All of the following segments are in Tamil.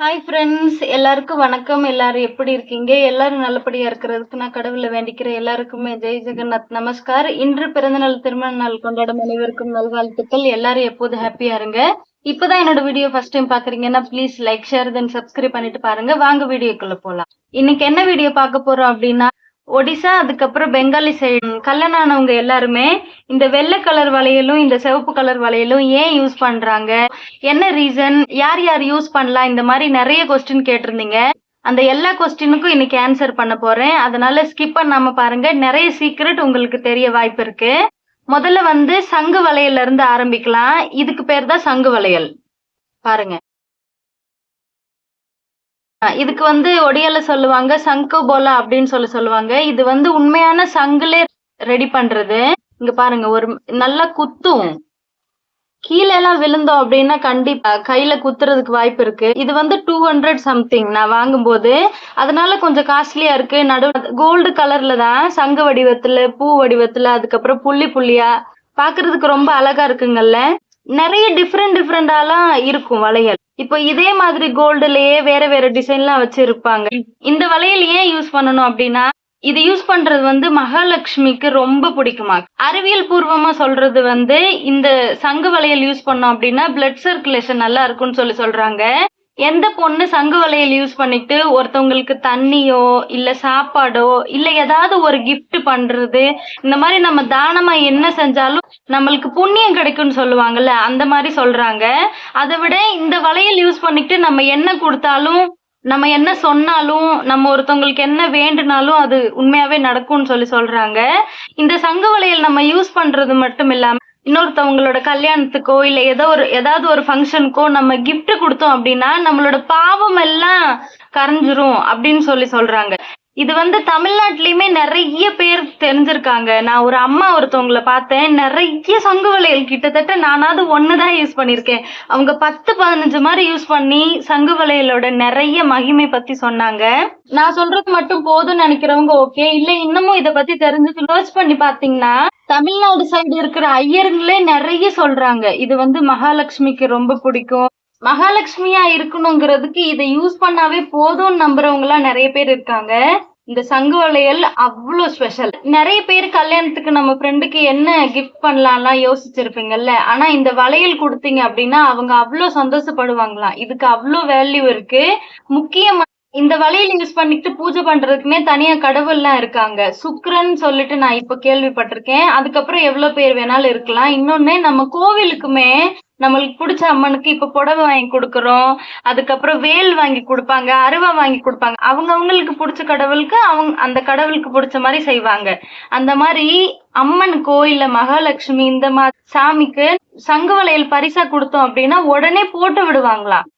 ஹாய் ஃப்ரெண்ட்ஸ் எல்லாருக்கும் வணக்கம். எல்லாரும் எப்படி இருக்கீங்க? எல்லாரும் நல்லபடியா இருக்கிறதுக்கு நான் கடவுளை வேண்டிக்கிற எல்லாருக்குமே ஜெய் ஜெகநாத் நமஸ்கார். இன்று பிறந்தநாள் திருமண நாள் கொண்டாடும் அனைவருக்கும் நல்வாழ்த்துக்கள். எல்லாரும் எப்போதும் ஹாப்பியா இருங்க? இப்பதான் என்னோட வீடியோ ஃபர்ஸ்ட் டைம் பாக்குறீங்கன்னா please like share then subscribe பண்ணிட்டு பாருங்க. வாங்க வீடியோக்குள்ள போலாம். இன்னைக்கு என்ன வீடியோ பார்க்க போறோம் அப்படின்னா ஒடிசா அதுக்கப்புறம் பெங்காலி சைடு கல்யாணம் ஆனவங்க எல்லாருமே இந்த வெள்ளை கலர் வளையலும் இந்த சிவப்பு கலர் வளையலும் ஏன் யூஸ் பண்றாங்க? என்ன ரீசன் யார் யார் யூஸ் பண்ணலாம்? இந்த மாதிரி நிறைய கொஸ்டின் கேட்டிருந்தீங்க. அந்த எல்லா கொஸ்டினுக்கும் இன்னைக்கு ஆன்சர் பண்ண போறேன். அதனால ஸ்கிப் பண்ணாம பாருங்க. நிறைய சீக்ரெட் உங்களுக்கு தெரிய வாய்ப்பு இருக்கு. முதல்ல வந்து சங்கு வளையல்ல இருந்து ஆரம்பிக்கலாம். இதுக்கு பேர் தான் சங்கு வளையல். பாருங்க. இதுக்கு வந்து ஒடியால சொல்லுவாங்க சங்கோபோலா அப்படின்னு சொல்லி சொல்லுவாங்க. இது வந்து உண்மையான சங்குலே ரெடி பண்றது. இங்க பாருங்க ஒரு நல்லா குத்தும். கீழே எல்லாம் விழுந்தோம் அப்படின்னா கண்டிப்பா கையில குத்துறதுக்கு வாய்ப்பு இருக்கு. இது வந்து டூ ஹண்ட்ரட் சம்திங் நான் வாங்கும்போது. அதனால கொஞ்சம் காஸ்ட்லியா இருக்கு. நடு கோல்டு கலர்ல தான் சங்கு வடிவத்துல பூ வடிவத்துல அதுக்கப்புறம் புள்ளி புள்ளியா. பாக்குறதுக்கு ரொம்ப அழகா இருக்குங்கல்ல. நிறைய டிஃப்ரெண்ட் டிஃப்ரெண்டாலாம் இருக்கும் வளையல். இப்போ இதே மாதிரி கோல்டுலயே வேற வேற டிசைன்லாம் வச்சிருப்பாங்க. இந்த வளையல் ஏன் யூஸ் பண்ணணும் அப்படின்னா இது யூஸ் பண்றது வந்து மகாலட்சுமிக்கு ரொம்ப பிடிக்குமா? அறிவியல் பூர்வமா சொல்றது வந்து இந்த சங்கு வளையல் யூஸ் பண்ணோம் அப்படின்னா பிளட் சர்க்குலேஷன் நல்லா இருக்கும்னு சொல்லி சொல்றாங்க. எந்த பொண்ணு சங்கு வளையல் யூஸ் பண்ணிட்டு ஒருத்தவங்களுக்கு தண்ணியோ இல்ல சாப்பாடோ இல்ல ஏதாவது ஒரு கிஃப்ட் பண்றது இந்த மாதிரி நம்ம தானமா என்ன செஞ்சாலும் நம்மளுக்கு புண்ணியம் கிடைக்கும்னு சொல்லுவாங்கல்ல அந்த மாதிரி சொல்றாங்க. அதை விட இந்த வளையல் யூஸ் பண்ணிட்டு நம்ம என்ன கொடுத்தாலும் நம்ம என்ன சொன்னாலும் நம்ம ஒருத்தவங்களுக்கு என்ன வேண்டுனாலும் அது உண்மையாவே நடக்கும்னு சொல்லி சொல்றாங்க. இந்த சங்கு வளையல் நம்ம யூஸ் பண்றது மட்டும் இல்லாம இன்னொருத்தவங்களோட கல்யாணத்துக்கோ இல்ல ஏதோ ஒரு ஏதாவது ஒரு ஃபங்க்ஷனுக்கோ நம்ம கிஃப்ட் கொடுத்தோம் அப்படின்னா நம்மளோட பாவம் எல்லாம் கரைஞ்சிரும் அப்படின்னு சொல்லி சொல்றாங்க. இது வந்து தமிழ்நாட்டிலயுமே நிறைய பேர் தெரிஞ்சிருக்காங்க. நான் ஒரு அம்மா ஒருத்தவங்கள பார்த்தேன். நிறைய சங்கு வளையல் கிட்டத்தட்ட நானாவது ஒண்ணுதான் யூஸ் பண்ணிருக்கேன் அவங்க பத்து பதினஞ்சு மாதிரி யூஸ் பண்ணி சங்கு வளையலோட நிறைய மகிமை பத்தி சொன்னாங்க. நான் சொல்றது மட்டும் போதும்னு நினைக்கிறவங்க ஓகே இல்ல இன்னமும் இத பத்தி தெரிஞ்சு சர்ச் பண்ணி பாத்தீங்கன்னா தமிழ்நாடு சைடு இருக்கிற ஐயருங்களே நிறைய சொல்றாங்க. இது வந்து மகாலட்சுமிக்கு ரொம்ப பிடிக்கும். மகாலட்சுமியா இருக்கணுங்கிறதுக்கு இதை யூஸ் பண்ணாவே போதும்னு நம்புறவங்க எல்லாம் நிறைய பேர் இருக்காங்க. இந்த சங்கு வளையல் அவ்வளோ ஸ்பெஷல் நிறைய பேர் கல்யாணத்துக்கு நம்ம ஃப்ரெண்டுக்கு என்ன கிஃப்ட் பண்ணலாம்லாம் யோசிச்சிருப்பீங்கல்ல. ஆனா இந்த வளையல் கொடுத்தீங்க அப்படின்னா அவங்க அவ்வளோ சந்தோஷப்படுவாங்களாம் இதுக்கு அவ்வளோ வேல்யூ இருக்கு. முக்கியமா இந்த வளையல் யூஸ் பண்ணிட்டு பூஜை பண்றதுக்குமே தனியா கடவுள்லாம் இருக்காங்க. சுக்ரன் சொல்லிட்டு நான் இப்ப கேள்விப்பட்டிருக்கேன். அதுக்கப்புறம் எவ்வளவு பேர் வேணாலும் இருக்கலாம். இன்னொன்னு நம்ம கோவிலுக்குமே நம்மளுக்கு பிடிச்ச அம்மனுக்கு இப்ப புடவை வாங்கி கொடுக்குறோம். அதுக்கப்புறம் வேல் வாங்கி கொடுப்பாங்க அருவா வாங்கி கொடுப்பாங்க. அவங்க அவங்களுக்கு பிடிச்ச கடவுளுக்கு அவங்க அந்த கடவுளுக்கு பிடிச்ச மாதிரி செய்வாங்க. அந்த மாதிரி அம்மன் கோயில்ல மகாலட்சுமி இந்த மாதிரி சாமிக்கு சங்கு வளையல் பரிசா கொடுத்தோம் அப்படின்னா உடனே போட்டு விடுவாங்களாம்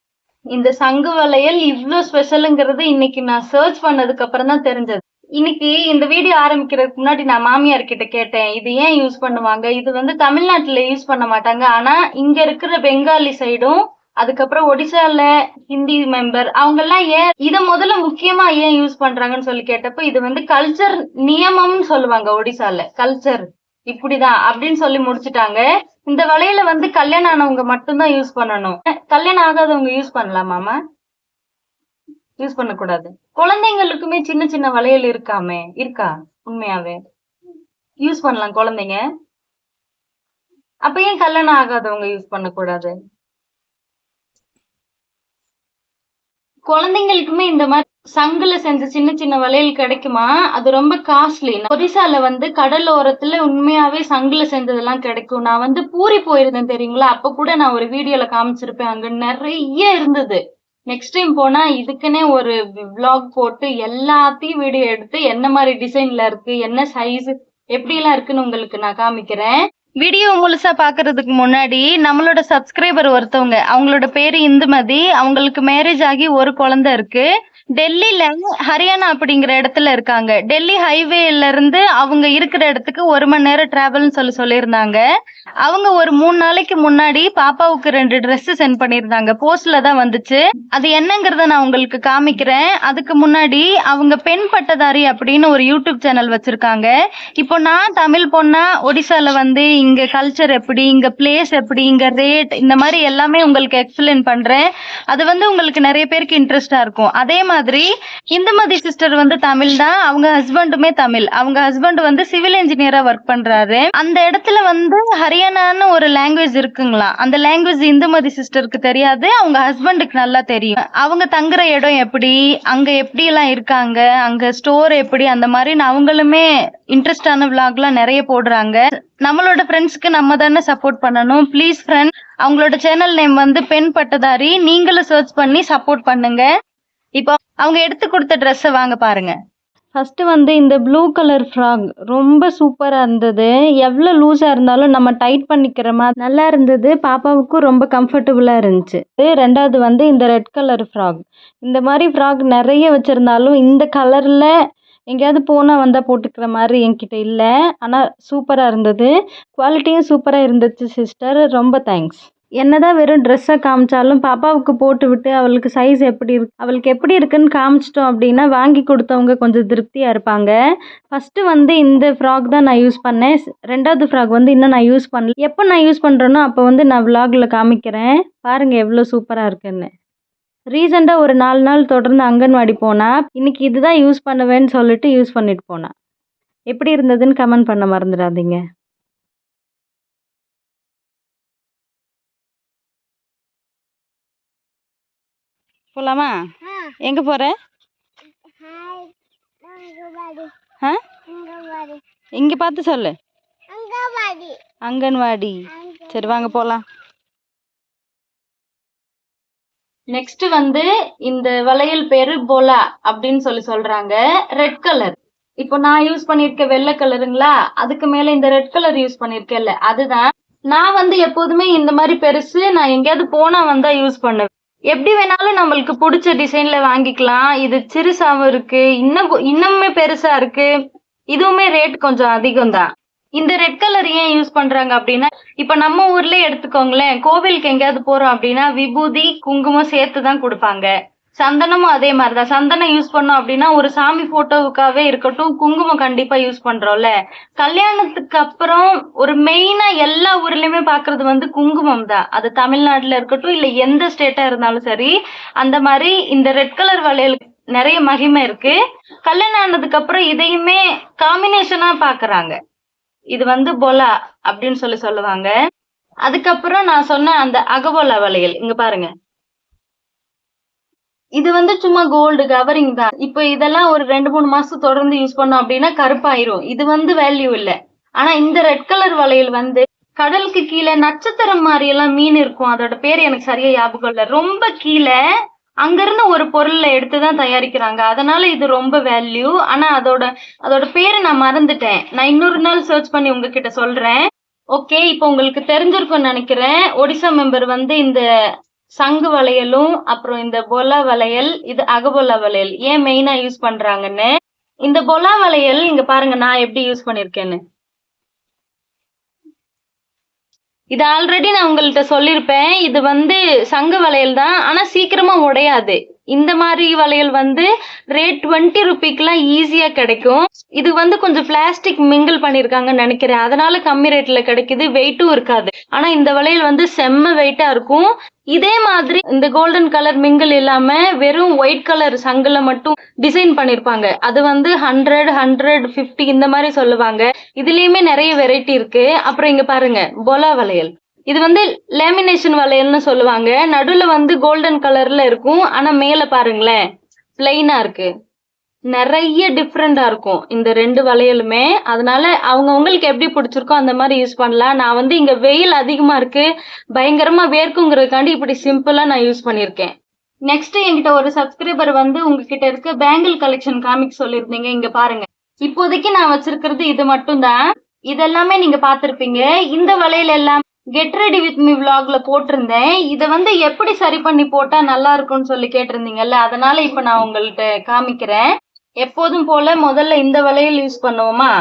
இந்த சங்கு வளையல் இவ்ளோ ஸ்பெஷலுங்கிறது இன்னைக்கு நான் சர்ச் பண்ணதுக்கு அப்புறம் தான் தெரிஞ்சது. இன்னைக்கு இந்த வீடியோ ஆரம்பிக்கிறதுக்கு முன்னாடி நான் மாமியார் கிட்ட கேட்டேன் இது ஏன் யூஸ் பண்ணுவாங்க? இது வந்து தமிழ்நாட்டுல யூஸ் பண்ண மாட்டாங்க. ஆனா இங்க இருக்கிற பெங்காலி சைடும் அதுக்கப்புறம் ஒடிசால ஹிந்தி மெம்பர் அவங்க எல்லாம் ஏன் இத முதல்ல முக்கியமா ஏன் யூஸ் பண்றாங்கன்னு சொல்லி கேட்டப்ப இது வந்து கல்ச்சர் நியமம்னு சொல்லுவாங்க ஒடிசால. கல்ச்சர் இப்படிதான் அப்படின்னு சொல்லி முடிச்சுட்டாங்க. இந்த வலையில வந்து கல்யாணம் ஆனவங்க மட்டும்தான் யூஸ் பண்ணணும். கல்யாணம் ஆகாதவங்க யூஸ் பண்ணலாமாமா யூஸ் பண்ணக்கூடாது. குழந்தைங்களுக்குமே சின்ன சின்ன வளையல் இருக்காமே இருக்கா? உண்மையாவே? யூஸ் பண்ணலாம் குழந்தைங்க. அப்ப ஏன் கல்யாணம் ஆகாதவங்க யூஸ் பண்ணக்கூடாது? குழந்தைங்களுக்குமே இந்த மாதிரி சங்குல செஞ்ச சின்ன சின்ன வளையல் கிடைக்குமா? அது ரொம்ப காஸ்ட்லி ஒரிசால வந்து கடல் ஓரத்துல உண்மையாவே சங்குல செஞ்சதெல்லாம் கிடைக்கும். நான் வந்து பூரி போயிருந்தேன் தெரியுங்களா? அப்ப கூட நான் ஒரு வீடியோல காமிச்சிருப்பேன். அங்க நிறைய இருந்தது. நெக்ஸ்ட் டைம் போனா இதுக்குன்னே ஒரு விளாக் போட்டு எல்லாத்தையும் வீடியோ எடுத்து என்ன மாதிரி டிசைன்ல இருக்கு என்ன சைஸ் எப்படி எல்லாம் இருக்குன்னு உங்களுக்கு நான் காமிக்கிறேன். வீடியோ முழுசா பாக்குறதுக்கு முன்னாடி நம்மளோட சப்ஸ்கிரைபர் ஒருத்தவங்க அவங்களோட பேரு இந்துமதி அவங்களுக்கு மேரேஜ் ஆகி ஒரு குழந்தை இருக்கு. டெல்லியில ஹரியானா அப்படிங்கிற இடத்துல இருக்காங்க. டெல்லி ஹைவேல இருந்து அவங்க இருக்கிற இடத்துக்கு ஒரு மணி நேரம் டிராவல்னு சொல்லி சொல்லியிருந்தாங்க. அவங்க ஒரு மூணு நாளைக்கு முன்னாடி பாப்பாவுக்கு ரெண்டு ட்ரெஸ் சென்ட் பண்ணியிருந்தாங்க. போஸ்ட்ல தான் வந்துச்சு. அது என்னங்கறத நான் உங்களுக்கு காமிக்கிறேன். அதுக்கு முன்னாடி அவங்க பெண் பட்டதாரி அப்படின்னு ஒரு யூடியூப் சேனல் வச்சிருக்காங்க. இப்போ நான் தமிழ் பொண்ணா ஒடிசால வந்து இங்க கல்ச்சர் எப்படி இங்க பிளேஸ் எப்படி இங்க ரேட் இந்த மாதிரி எல்லாமே உங்களுக்கு எக்ஸ்பிளைன் பண்றேன். அது வந்து உங்களுக்கு நிறைய பேருக்கு இன்ட்ரெஸ்டா இருக்கும். அதே மாதிரி இந்துமதி சிஸ்டர் வந்து தமிழ் தான். அவங்க ஹஸ்பண்டுமே தமிழ். அவங்க ஹஸ்பண்ட் வந்து சிவில் இன்ஜினியரா ஒர்க் பண்றாரு. அந்த இடத்துல வந்து ஹரியானான்னு ஒரு லாங்குவேஜ் இருக்குங்களா? அந்த லாங்குவேஜ் இந்துமதி சிஸ்டருக்கு தெரியாது. அவங்க ஹஸ்பண்டுக்கு நல்லா தெரியும். அவங்க தங்குற இடம் எப்படி? அங்க எப்படி எல்லாம் இருக்காங்க? அங்க ஸ்டோர் எப்படி? அந்த மாதிரி அவங்களுமே இன்ட்ரெஸ்டான விளாக்லாம் நிறைய போடுறாங்க. நம்மளோட ஃப்ரெண்ட்ஸ்க்கு நம்ம தானே சப்போர்ட் பண்ணணும். ப்ளீஸ் ஃப்ரெண்ட் அவங்களோட சேனல் நேம் வந்து பெண் பட்டதாரி. நீங்களும் சர்ச் பண்ணி சப்போர்ட் பண்ணுங்க. இப்போ அவங்க எடுத்து கொடுத்த ட்ரெஸ்ஸை வாங்க பாருங்க. ஃபஸ்ட்டு வந்து இந்த ப்ளூ கலர் ஃப்ராக் ரொம்ப சூப்பராக இருந்தது. எவ்வளோ லூஸாக இருந்தாலும் நம்ம டைட் பண்ணிக்கிற மாதிரி நல்லா இருந்தது. பாப்பாவுக்கும் ரொம்ப கம்ஃபர்டபுளாக இருந்துச்சு. இது ரெண்டாவது வந்து இந்த ரெட் கலர் ஃப்ராக் இந்த மாதிரி ஃப்ராக் நிறைய வச்சுருந்தாலும் இந்த கலரில் எங்கேயாவது போனால் வந்தால் போட்டுக்கிற மாதிரி என்கிட்ட இல்லை. ஆனால் சூப்பராக இருந்தது. குவாலிட்டியும் சூப்பராக இருந்துச்சு சிஸ்டர் ரொம்ப தேங்க்ஸ் என்னதான் வெறும் ட்ரெஸ்ஸை காமிச்சாலும் பாப்பாவுக்கு போட்டு விட்டு அவளுக்கு சைஸ் எப்படி இருக்கு அவளுக்கு எப்படி இருக்குன்னு காமிச்சிட்டோம் அப்படின்னா வாங்கி கொடுத்தவங்க கொஞ்சம் திருப்தியாக இருப்பாங்க. ஃபஸ்ட்டு வந்து இந்த ஃப்ராக் தான் நான் யூஸ் பண்ணேன். ரெண்டாவது ஃப்ராக் வந்து இன்னும் நான் யூஸ் பண்ணல. எப்போ நான் யூஸ் பண்ணுறேனோ அப்போ வந்து நான் விலாகில் காமிக்கிறேன். பாருங்கள் எவ்வளோ சூப்பராக இருக்குன்னு. ரீசெண்டாக ஒரு நாலு நாள் தொடர்ந்து அங்கன்வாடி போனா இன்னைக்கு இதுதான் யூஸ் பண்ணுவேன்னு சொல்லிட்டு யூஸ் பண்ணிட்டு போனா. எப்படி இருந்ததுன்னு கமெண்ட் பண்ண மறந்துடாதீங்க. போலாமா? எங்க போற? இங்க பார்த்து சொல்லு. அங்கன்வாடி. சரி வாங்க போலாம். நெக்ஸ்ட் வந்து இந்த வளையல் பேரு போலா அப்படின்னு சொல்லி சொல்றாங்க. ரெட் கலர் இப்போ நான் யூஸ் பண்ணிருக்க வெள்ளை கலருங்களா அதுக்கு மேல இந்த ரெட் கலர் யூஸ் பண்ணிருக்கேன்ல அதுதான். நான் வந்து எப்போதுமே இந்த மாதிரி பெருசு நான் எங்கேயாவது போனா வந்தா யூஸ் பண்ணுவேன். எப்படி வேணாலும் நம்மளுக்கு பிடிச்ச டிசைன்ல வாங்கிக்கலாம். இது சிறுசாவும் இருக்கு. இன்னும் இன்னுமே பெருசா இருக்கு. இதுவுமே ரேட் கொஞ்சம் அதிகம் தான் இந்த ரெட் கலர் ஏன் யூஸ் பண்றாங்க அப்படின்னா இப்ப நம்ம ஊர்ல எடுத்துக்கோங்களேன். கோவிலுக்கு எங்கேயாவது போறோம் அப்படின்னா விபூதி குங்குமம் சேர்த்து தான் கொடுப்பாங்க. சந்தனமும் அதே மாதிரிதான். சந்தனம் யூஸ் பண்ணோம் அப்படின்னா ஒரு சாமி போட்டோவுக்காவே இருக்கட்டும் குங்குமம் கண்டிப்பா யூஸ் பண்றோம்ல. கல்யாணத்துக்கு அப்புறம் ஒரு மெயினா எல்லா ஊர்லயுமே பாக்குறது வந்து குங்குமம் தான். அது தமிழ்நாட்டுல இருக்கட்டும் இல்ல எந்த ஸ்டேட்டா இருந்தாலும் சரி அந்த மாதிரி இந்த ரெட் கலர் வளையலுக்கு நிறைய மகிமை இருக்கு. கல்யாணம் ஆனதுக்கு அப்புறம் இதையுமே காம்பினேஷனா பாக்குறாங்க. இது வந்து பொலா அப்படின்னு சொல்லி சொல்லுவாங்க. அதுக்கப்புறம் நான் சொன்ன அந்த அகபோலா வளையல் இங்க பாருங்க. இது வந்து சும்மா கோல்டு கவரிங் தான். இப்போ இதெல்லாம் ஒரு ரெண்டு மூணு மாசம் தொடர்ந்து யூஸ் பண்ணோம் அப்படின்னா கருப்பாயிரும். இது வந்து வேல்யூ இல்ல. ஆனா இந்த ரெட் கலர் வளையல் வந்து கடலுக்கு கீழே நட்சத்திரம் மாதிரி எல்லாம் மீன் இருக்கும். அதோட பேர் எனக்கு சரியா ஞாபகம் இல்ல. ரொம்ப கீழே அங்கிருந்து ஒரு பொருளை எடுத்துதான் தயாரிக்கிறாங்க. அதனால இது ரொம்ப வேல்யூ ஆனா அதோட அதோட பேரை நான் மறந்துட்டேன். நான் இன்னொரு நாள் சர்ச் பண்ணி உங்ககிட்ட சொல்றேன். ஓகே இப்போ உங்களுக்கு தெரிஞ்சிருக்கும்னு நினைக்கிறேன். ஒடிசா மெம்பர் வந்து இந்த சங்கு வளையலும் அப்புறம் இந்த பொலா வளையல் இது அகபொலா வளையல். ஏன் மெயினா யூஸ் பண்றாங்கன்னு? இந்த பொலா வளையல் இங்க பாருங்க நான் எப்படி யூஸ் பண்ணிருக்கேன்னு. இது ஆல்ரெடி நான் உங்கள்கிட்ட சொல்லியிருப்பேன் இது வந்து சங்கு வளையல் தான். ஆனா சீக்கிரமா உடையாது. இந்த மாதிரி வளையல் வந்து ரேட் டுவெண்ட்டி ருபீக்கெல்லாம் ஈஸியா கிடைக்கும். இது வந்து கொஞ்சம் பிளாஸ்டிக் மிங்கிள் பண்ணிருக்காங்கன்னு நினைக்கிறேன். அதனால கம்மி ரேட்ல கிடைக்குது. வெயிட்டும் இருக்காது. ஆனா இந்த வளையல் வந்து செம்ம வெயிட்டா இருக்கும். இதே மாதிரி இந்த கோல்டன் கலர் மிங்கிள் இல்லாம வெறும் ஒயிட் கலர் சங்குல மட்டும் டிசைன் பண்ணிருப்பாங்க. அது வந்து ஹண்ட்ரட் ஹண்ட்ரட் பிப்டி இந்த மாதிரி சொல்லுவாங்க. இதுலயுமே நிறைய வெரைட்டி இருக்கு. அப்புறம் இங்க பாருங்க பொலா வளையல். இது வந்து லேமினேஷன் வளையல்னு சொல்லுவாங்க. நடுவுல வந்து கோல்டன் கலர்ல இருக்கும். ஆனா மேல பாருங்களேன் பிளைனா இருக்கு. நிறைய டிஃப்ரெண்டா இருக்கும் இந்த ரெண்டு வளையலுமே. அதனால அவங்க உங்களுக்கு எப்படி பிடிச்சிருக்கோ அந்த மாதிரி யூஸ் பண்ணலாம். நான் வந்து இங்க வெயில் அதிகமா இருக்கு. பயங்கரமா வேர்க்குங்கிறதுக்காண்டி இப்படி சிம்பிளா நான் யூஸ் பண்ணிருக்கேன் நெக்ஸ்ட் என்கிட்ட ஒரு சப்ஸ்கிரைபர் வந்து உங்ககிட்ட இருக்க பேங்கிள் கலெக்ஷன் காமிக் சொல்லியிருந்தீங்க. இங்க பாருங்க. இப்போதைக்கு நான் வச்சிருக்கிறது இது மட்டும் தான் இதெல்லாமே நீங்க பாத்திருப்பீங்க இந்த வளையல் எல்லாம் கெட் ரெடி வித் மீ vlogல போட்டிருந்தேன். இதை வந்து எப்படி சரி பண்ணி போட்டா நல்லா இருக்கும்னு சொல்லி கேட்டிருந்தீங்கல்ல அதனால இப்ப நான் உங்கள்கிட்ட காமிக்கிறேன். எப்போதும் போல முதல்ல இந்த வளையல் யூஸ் பண்ணுவோமா?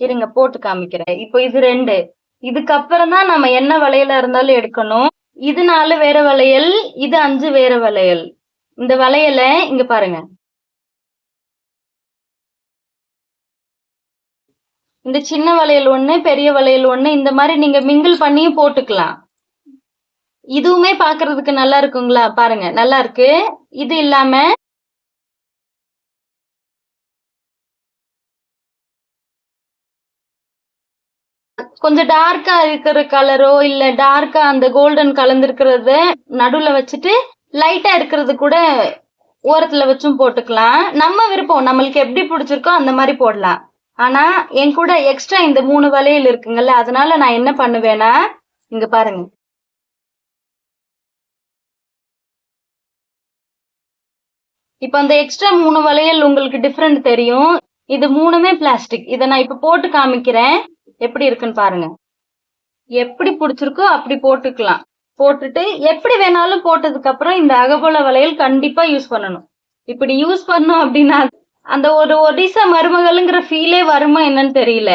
இருங்க போட்டு காமிக்கிறேன். இப்போ இது ரெண்டு. இதுக்கப்புறம் தான் நம்ம என்ன வளையலா இருந்தாலும் எடுக்கணும். இது நாலு வேற வளையல் இது அஞ்சு வேற வளையல். இந்த வளையலை இங்க பாருங்க. இந்த சின்ன வளையல் ஒண்ணு பெரிய வளையல் ஒண்ணு இந்த மாதிரி நீங்க மிங்கிள் பண்ணியும் போட்டுக்கலாம். இதுவுமே பாக்குறதுக்கு நல்லா இருக்குங்களா? பாருங்க நல்லா இருக்கு. இது இல்லாம கொஞ்சம் டார்க்கா இருக்கிற கலரோ இல்ல டார்க்கா அந்த கோல்டன் கலந்துருக்கிறத நடுவுல வச்சுட்டு லைட்டா இருக்கிறது கூட ஓரத்துல வச்சும் போட்டுக்கலாம். நம்ம விருப்பம் நம்மளுக்கு எப்படி பிடிச்சிருக்கோ அந்த மாதிரி போடலாம். ஆனா என் கூட எக்ஸ்ட்ரா இந்த மூணு வளையல் இருக்குங்கல்ல அதனால நான் என்ன பண்ணுவேன்னா இங்க பாருங்க. இப்ப அந்த எக்ஸ்ட்ரா மூணு வளையல் உங்களுக்கு டிஃப்ரெண்ட் தெரியும். இது மூணுமே பிளாஸ்டிக் இதை நான் இப்ப போட்டு காமிக்கிறேன். எப்படி இருக்குன்னு பாருங்க. எப்படி பிடிச்சிருக்கோ அப்படி போட்டுக்கலாம். போட்டுட்டு எப்படி வேணாலும் போட்டதுக்கு அப்புறம் இந்த அகபோல வளையல் கண்டிப்பா யூஸ் பண்ணணும். இப்படி யூஸ் பண்ணோம் அப்படின்னா அந்த ஒரு ஒடிசா மருமகளுங்கிற ஃபீலே வருமா என்னன்னு தெரியல.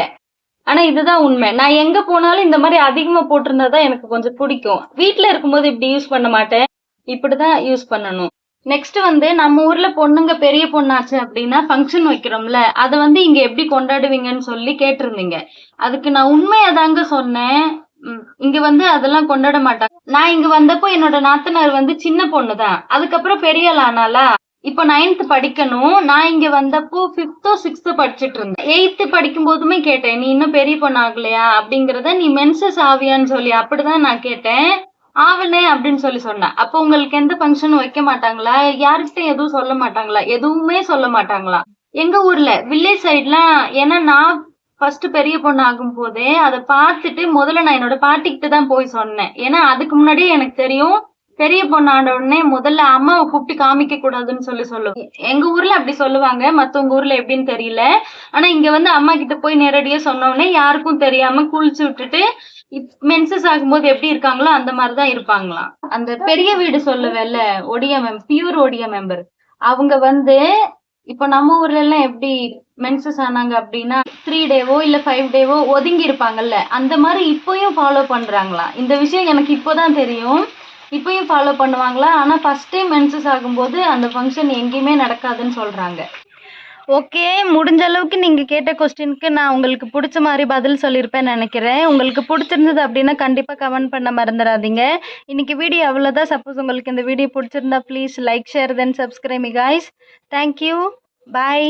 ஆனா இதுதான் உண்மை. நான் எங்க போனாலும் இந்த மாதிரி அதிகமா போட்டிருந்தா தான் எனக்கு கொஞ்சம் பிடிக்கும். வீட்டுல இருக்கும்போது இப்படி யூஸ் பண்ண மாட்டேன். இப்படிதான் யூஸ் பண்ணணும். நெக்ஸ்ட் வந்து நம்ம ஊர்ல பொண்ணுங்க பெரிய பொண்ணாச்சு அப்படின்னா ஃபங்க்ஷன் வைக்கிறோம்ல அதை வந்து இங்க எப்படி கொண்டாடுவீங்கன்னு சொல்லி கேட்டிருந்தீங்க. அதுக்கு நான் உண்மையை தாங்க சொன்னேன். இங்க வந்து அதெல்லாம் கொண்டாட மாட்டாங்க. நான் இங்க வந்தப்போ என்னோட நாத்தனார் வந்து சின்ன பொண்ணு தான் அதுக்கப்புறம் பெரிய ஆனாலா இப்போ நைன்த் படிக்கணும். நான் இங்க வந்தப்போ ஃபிஃப்த்தோ சிக்ஸ்த்தோ படிச்சுட்டு இருந்தேன். எயித்து படிக்கும் போதுமே கேட்டேன் நீ இன்னும் பெரிய பொண்ணு ஆகலையா? அப்படிங்கறத நீ மென்சஸ் ஆவியான்னு சொல்லி அப்படிதான் நான் கேட்டேன். ஆவனே அப்படின்னு சொல்லி சொன்னேன். அப்போ உங்களுக்கு எந்த ஃபங்க்ஷனும் வைக்க மாட்டாங்களா? யாருக்கிட்டையும் எதுவும் சொல்ல மாட்டாங்களா? எதுவுமே சொல்ல மாட்டாங்களா? எங்க ஊர்ல வில்லேஜ் சைட்லாம் ஏன்னா நான் ஃபர்ஸ்ட் பெரிய பொண்ணு ஆகும் போதே அதை பார்த்துட்டு முதல்ல நான் என்னோட பாட்டிக்கிட்ட தான் போய் சொன்னேன். ஏன்னா அதுக்கு முன்னாடியே எனக்கு தெரியும் பெரிய பொண்ணு உடனே முதல்ல அம்மாவை கூப்பிட்டு காமிக்க கூடாதுன்னு சொல்லி சொல்லுவாங்க. எங்க ஊர்ல அப்படி சொல்லுவாங்க. மத்தவங்க ஊர்ல எப்படின்னு தெரியல. ஆனா இங்க வந்து அம்மா கிட்ட போய் நேரடியா சொன்ன உடனே யாருக்கும் தெரியாம குளிச்சு விட்டுட்டு மென்சஸ் ஆகும்போது எப்படி இருக்காங்களோ அந்த மாதிரிதான் இருப்பாங்களாம். அந்த பெரிய வீடு சொல்லுவேன்ல ஒடியா மெம் பியூர் ஒடியா மெம்பர் அவங்க வந்து இப்போ நம்ம ஊர்ல எல்லாம் எப்படி மென்சஸ் ஆனாங்க அப்படின்னா த்ரீ டேவோ இல்ல ஃபைவ் டேவோ ஒதுங்கி இருப்பாங்கல்ல. அந்த மாதிரி இப்பயும் ஃபாலோ பண்றாங்களா இந்த விஷயம் எனக்கு இப்போதான் தெரியும். இப்பயும் ஃபாலோ பண்ணுவாங்களா? ஆனால் ஃபர்ஸ்ட் டைம் மென்சஸ் ஆகும்போது அந்த ஃபங்க்ஷன் எங்கேயுமே நடக்காதுன்னு சொல்கிறாங்க ஓகே முடிஞ்ச அளவுக்கு நீங்கள் கேட்ட கொஸ்டினுக்கு நான் உங்களுக்கு பிடிச்ச மாதிரி பதில் சொல்லியிருப்பேன்னு நினைக்கிறேன். உங்களுக்கு பிடிச்சிருந்தது அப்படின்னா கண்டிப்பாக கமெண்ட் பண்ண மறந்துடாதீங்க. இன்னைக்கு வீடியோ அவ்வளோதான் சப்போஸ் உங்களுக்கு இந்த வீடியோ பிடிச்சிருந்தா please like share then subscribe guys thank you bye